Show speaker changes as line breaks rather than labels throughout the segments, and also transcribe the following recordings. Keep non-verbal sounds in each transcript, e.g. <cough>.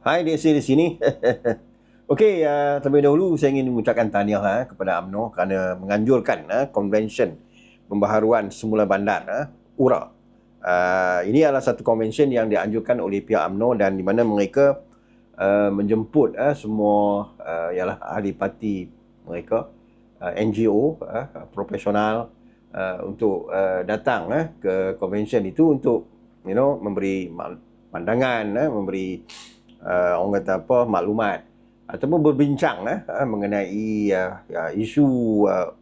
Hai, Desi di sini. <laughs> Okey, uh, terlebih dahulu saya ingin mengucapkan tahniah uh, kepada AMNO kerana menganjurkan uh, konvensyen pembaharuan semula bandar uh, URA. Uh, ini adalah satu konvensyen yang dianjurkan oleh pihak AMNO dan di mana mereka uh, menjemput uh, semua uh, ialah ahli parti mereka, uh, NGO, uh, profesional uh, untuk uh, datang uh, ke konvensyen itu untuk you know memberi pandangan, uh, memberi uh, orang kata apa maklumat. Ataupun berbincang eh, uh, mengenai uh, isu uh,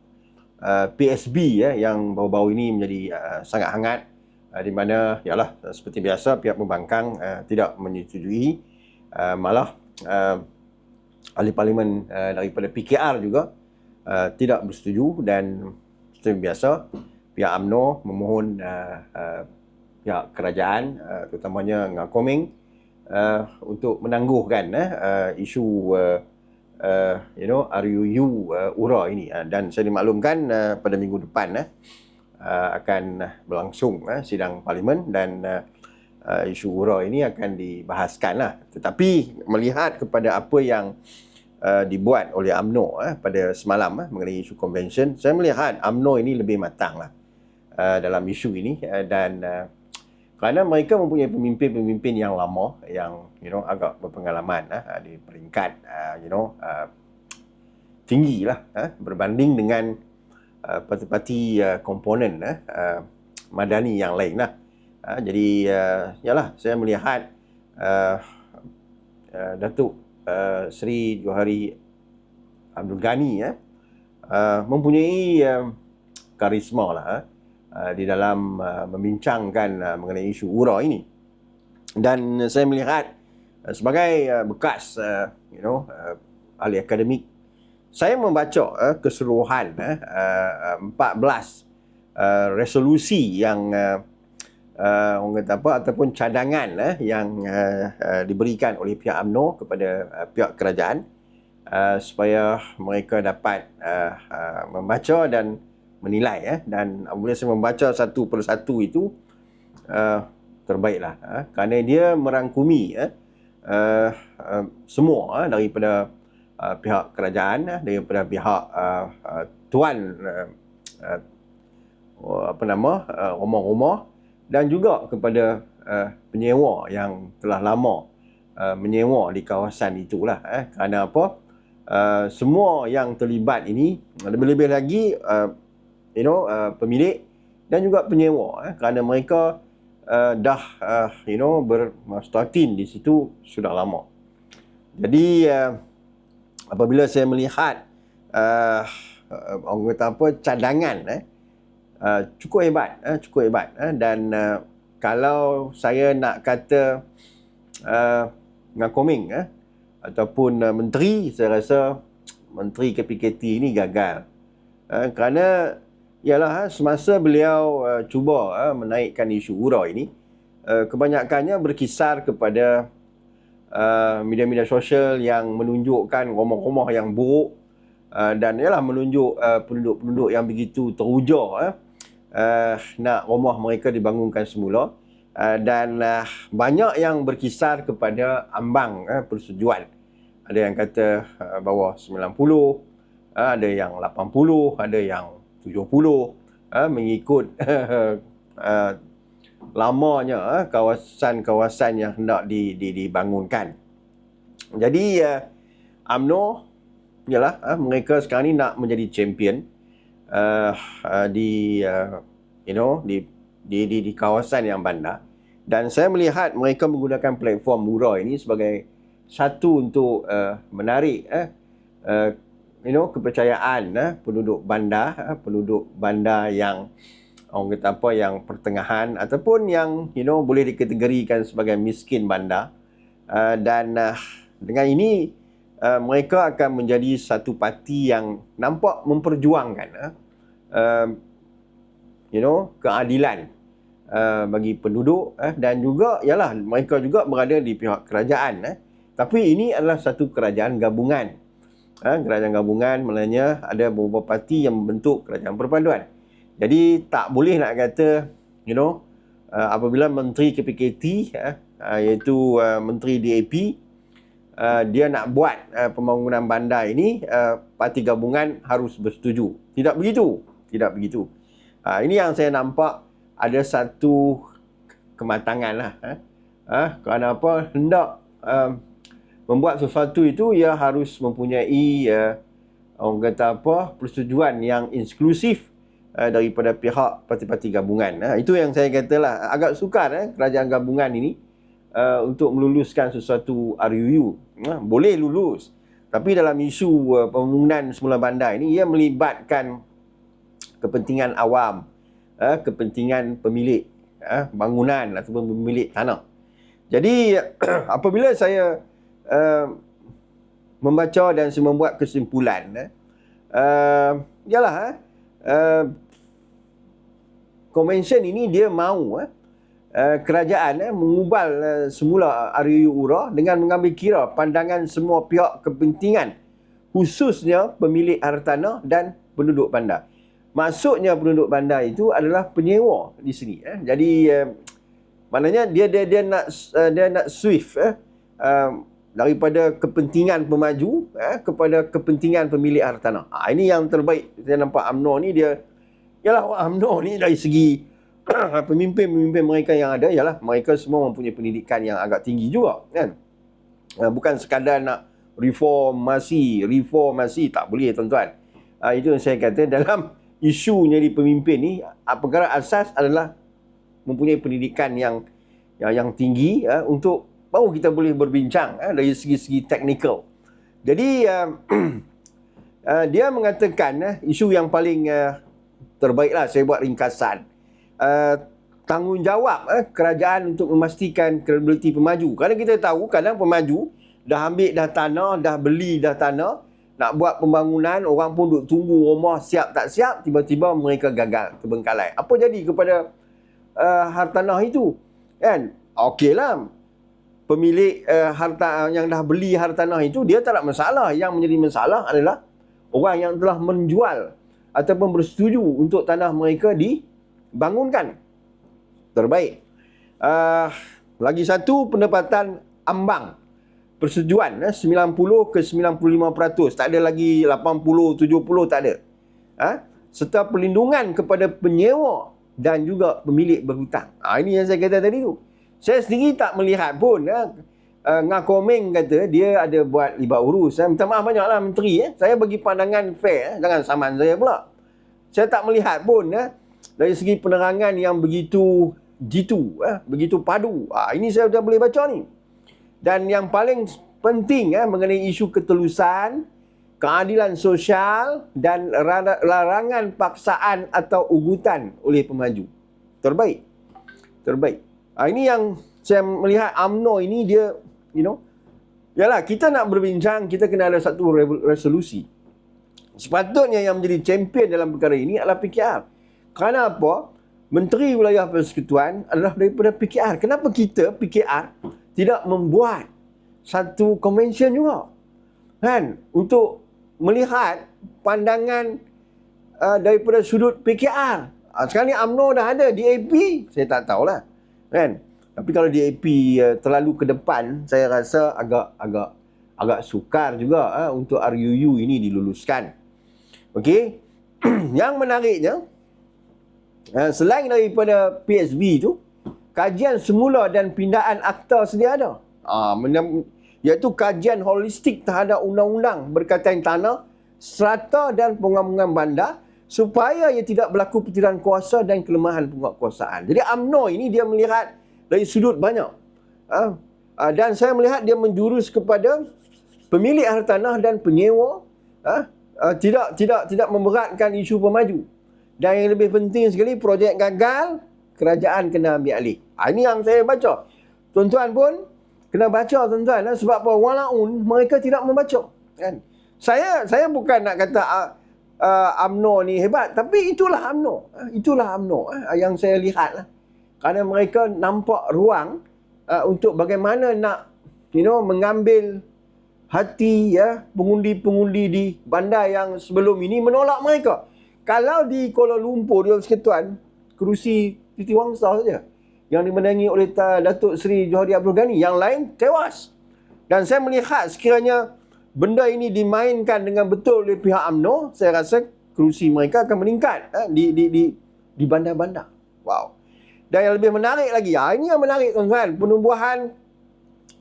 uh, PSB ya uh, yang baru-baru ini menjadi uh, sangat hangat. Uh, di mana ialah seperti biasa pihak pembangkang uh, tidak menyetujui uh, malah uh, ahli parlimen uh, daripada PKR juga uh, tidak bersetuju dan seperti biasa pihak AMNO memohon uh, uh, pihak kerajaan uh, terutamanya Ngakoming uh, untuk menangguhkan uh, uh, isu uh, uh, you know RUU uh, URA ini. Uh, dan saya dimaklumkan uh, pada minggu depan uh, uh, akan berlangsung uh, sidang parlimen dan uh, uh, isu URA ini akan dibahaskan lah. Tetapi melihat kepada apa yang uh, dibuat oleh AMNO uh, pada semalam uh, mengenai isu convention saya melihat AMNO ini lebih matang lah uh, dalam isu ini uh, dan uh, kerana mereka mempunyai pemimpin-pemimpin yang lama yang you know agak berpengalaman uh, di peringkat uh, you know uh, tinggi lah uh, berbanding dengan uh, parti-parti uh, komponen uh, uh, madani yang lain lah. Uh, jadi uh, yalah saya melihat uh, uh, Datuk uh, Seri Johari Abdul Ghani uh, uh, mempunyai uh, karisma lah uh, Uh, di dalam uh, membincangkan uh, mengenai isu URA ini. Dan saya melihat sebagai bekas you know ahli akademik saya membaca uh, keseluruhan uh, uh, 14 uh, resolusi yang orang kata apa ataupun cadangan yang diberikan oleh pihak AMNO kepada pihak kerajaan supaya mereka dapat membaca dan menilai ya dan apabila saya membaca satu persatu itu uh, terbaiklah uh, kerana dia merangkumi ya uh, uh, semua uh, daripada uh, pihak kerajaan uh, daripada pihak uh, uh, tuan uh, uh, apa nama uh, rumah-rumah dan juga kepada uh, penyewa yang telah lama uh, menyewa di kawasan itulah eh. Kerana apa? Uh, semua yang terlibat ini lebih-lebih lagi uh, you know uh, pemilik dan juga penyewa eh, kerana mereka uh, dah uh, you know berstatin di situ sudah lama. Jadi uh, apabila saya melihat uh, uh, orang kata apa cadangan eh uh, cukup hebat eh, cukup hebat eh, dan uh, kalau saya nak kata uh, ngakoming eh ataupun uh, menteri saya rasa menteri KPKT ini gagal. Uh, kerana ialah ha, semasa beliau uh, cuba uh, menaikkan isu URA ini uh, kebanyakannya berkisar kepada uh, media-media sosial yang menunjukkan rumah-rumah yang buruk uh, dan ialah menunjuk uh, penduduk-penduduk yang begitu teruja uh, uh, nak rumah mereka dibangunkan semula uh, dan uh, banyak yang berkisar kepada ambang uh, persetujuan. Ada yang kata uh, bawah 90 uh, ada yang 80 ada yang 70 uh, mengikut uh, <laughs> lamanya uh, kawasan-kawasan yang hendak di, di, dibangunkan. Jadi uh, AMNO ialah mereka sekarang ni nak menjadi champion uh, uh, di uh, you know di, di di di kawasan yang bandar dan saya melihat mereka menggunakan platform murah ini sebagai satu untuk uh, menarik uh, uh, you know kepercayaan eh, penduduk bandar eh, penduduk bandar yang orang kata apa yang pertengahan ataupun yang you know boleh dikategorikan sebagai miskin bandar. Uh, dan uh, dengan ini uh, mereka akan menjadi satu parti yang nampak memperjuangkan uh, uh, you know keadilan uh, bagi penduduk uh, dan juga ialah mereka juga berada di pihak kerajaan uh, tapi ini adalah satu kerajaan gabungan ha, kerajaan gabungan maknanya ada beberapa parti yang membentuk kerajaan perpaduan. Jadi tak boleh nak kata you know uh, apabila menteri KPKT uh, uh, iaitu uh, menteri DAP uh, dia nak buat uh, pembangunan bandar ini uh, parti gabungan harus bersetuju. Tidak begitu. Tidak begitu. Uh, ini yang saya nampak ada satu kematangan lah. Eh? Uh, kerana apa? Hendak uh, membuat sesuatu itu ia harus mempunyai uh, orang kata apa persetujuan yang inklusif uh, daripada pihak parti-parti gabungan. Uh, itu yang saya katalah agak sukar eh, kerajaan gabungan ini uh, untuk meluluskan sesuatu RUU. Uh, boleh lulus. Tapi dalam isu uh, pembangunan semula bandar ini ia melibatkan kepentingan awam, uh, kepentingan pemilik uh, bangunan ataupun pemilik tanah. Jadi <clears throat> apabila saya uh, membaca dan membuat kesimpulan eh, uh, yalah uh, convention ini dia mahu eh, uh, kerajaan eh, mengubal uh, semula RUU URA dengan mengambil kira pandangan semua pihak kepentingan khususnya pemilik hartanah dan penduduk bandar. Maksudnya penduduk bandar itu adalah penyewa di sini eh. Jadi uh, maknanya dia dia dia nak uh, dia nak swift eh. Uh, daripada kepentingan pemaju eh, kepada kepentingan pemilik hartanah. Ha, ini yang terbaik. Saya nampak UMNO ni dia ialah UMNO ni dari segi <clears throat> pemimpin-pemimpin mereka yang ada ialah mereka semua mempunyai pendidikan yang agak tinggi juga kan. Ha, bukan sekadar nak reformasi, reformasi tak boleh tuan-tuan. Ha, itu yang saya kata dalam isunya di pemimpin ni perkara asas adalah mempunyai pendidikan yang yang, yang tinggi uh, untuk baru kita boleh berbincang eh, dari segi-segi teknikal. Jadi uh, uh, <clears throat> dia mengatakan uh, isu yang paling uh, terbaiklah saya buat ringkasan. Uh, tanggungjawab uh, kerajaan untuk memastikan kredibiliti pemaju. Kerana kita tahu kadang pemaju dah ambil dah tanah, dah beli dah tanah, nak buat pembangunan, orang pun duduk tunggu rumah siap tak siap, tiba-tiba mereka gagal terbengkalai. Apa jadi kepada uh, hartanah itu? Kan? Okeylah, pemilik uh, harta yang dah beli hartanah itu dia tak ada masalah. Yang menjadi masalah adalah orang yang telah menjual ataupun bersetuju untuk tanah mereka dibangunkan. Terbaik. Uh, lagi satu pendapatan ambang. Persetujuan eh, 90 ke 95% tak ada lagi 80 70 tak ada. Ha? serta perlindungan kepada penyewa dan juga pemilik berhutang. Ha, ini yang saya kata tadi tu saya sendiri tak melihat pun ya. Uh, Ngakomeng kata dia ada buat libat urus. Ya. Minta maaf banyaklah menteri. Ya. Saya bagi pandangan fair. Ya. Jangan saman saya pula. Saya tak melihat pun ya. dari segi penerangan yang begitu jitu. Ya. Begitu padu. Ha, ini saya sudah boleh baca ni. Dan yang paling penting ya, mengenai isu ketelusan, keadilan sosial dan larangan paksaan atau ugutan oleh pemaju. Terbaik. Terbaik. Ha, ini yang saya melihat AMNO ini dia, you know, yalah kita nak berbincang, kita kena ada satu resolusi. Sepatutnya yang menjadi champion dalam perkara ini adalah PKR. Kerana apa? Menteri Wilayah Persekutuan adalah daripada PKR. Kenapa kita, PKR, tidak membuat satu convention juga? Kan? Untuk melihat pandangan uh, daripada sudut PKR. Uh, sekarang ni UMNO dah ada, DAP, saya tak tahulah kan? Tapi kalau DAP uh, terlalu ke depan saya rasa agak agak agak sukar juga uh, untuk RUU ini diluluskan. Okey <clears throat> yang menariknya uh, selain daripada PSB itu kajian semula dan pindaan akta sedia ada. Uh, iaitu kajian holistik terhadap undang-undang berkaitan tanah strata dan penggabungan bandar supaya ia tidak berlaku petiran kuasa dan kelemahan penguatkuasaan. Jadi UMNO ini dia melihat dari sudut banyak. Ha? Ha, dan saya melihat dia menjurus kepada pemilik hartanah dan penyewa ha? Ha, tidak tidak tidak memberatkan isu pemaju. Dan yang lebih penting sekali projek gagal kerajaan kena ambil alih. Ha, ini yang saya baca. Tuan-tuan pun kena baca tuan-tuan ha? sebab apa walaupun mereka tidak membaca kan. Saya saya bukan nak kata uh, UMNO ni hebat. Tapi itulah UMNO. Uh, itulah UMNO uh, yang saya lihat lah. Kerana mereka nampak ruang uh, untuk bagaimana nak you know, mengambil hati ya pengundi-pengundi di bandar yang sebelum ini menolak mereka. Kalau di Kuala Lumpur, di Persekutuan, kerusi Titi Wangsa saja yang dimenangi oleh Datuk Seri Johari Abdul Ghani. Yang lain tewas. Dan saya melihat sekiranya benda ini dimainkan dengan betul oleh pihak UMNO, saya rasa kerusi mereka akan meningkat eh, di di di di bandar-bandar. Wow. Dan yang lebih menarik lagi, ha, ini yang menarik tuan-tuan, penumbuhan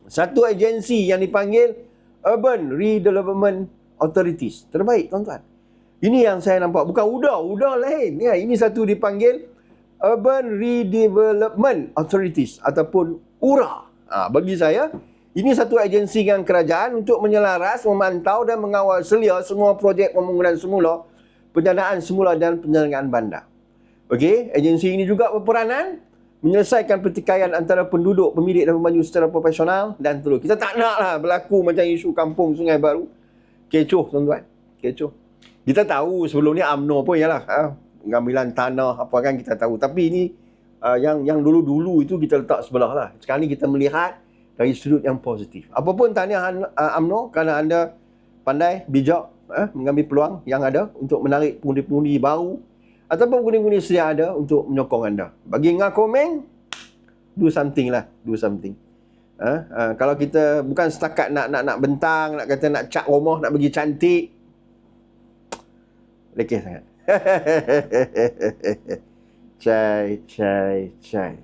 satu agensi yang dipanggil Urban Redevelopment Authorities. Terbaik tuan-tuan. Ini yang saya nampak. Bukan UDA. UDA lain. Ya, ini satu dipanggil Urban Redevelopment Authorities ataupun URA. Ha, bagi saya, ini satu agensi dengan kerajaan untuk menyelaras, memantau dan mengawal selia semua projek pembangunan semula, pendanaan semula dan penyelenggaraan bandar. Okey, agensi ini juga berperanan menyelesaikan pertikaian antara penduduk, pemilik dan pembantu secara profesional dan terus. Kita tak nak lah berlaku macam isu kampung Sungai Baru. Kecoh tuan-tuan. Kecoh. Kita tahu sebelum ni UMNO pun ialah ha, pengambilan tanah apa kan kita tahu. Tapi ini uh, yang yang dulu-dulu itu kita letak sebelah lah. Sekarang ni kita melihat dari sudut yang positif. Apapun tahniah uh, UMNO kerana anda pandai, bijak, eh, mengambil peluang yang ada untuk menarik pengundi-pengundi baru ataupun pengundi-pengundi sedia ada untuk menyokong anda. Bagi ngah komen, do something lah, do something. Ha? Ha, kalau kita bukan setakat nak nak nak bentang, nak kata nak cat rumah, nak bagi cantik, lekeh sangat. <laughs> cai, cai, cai.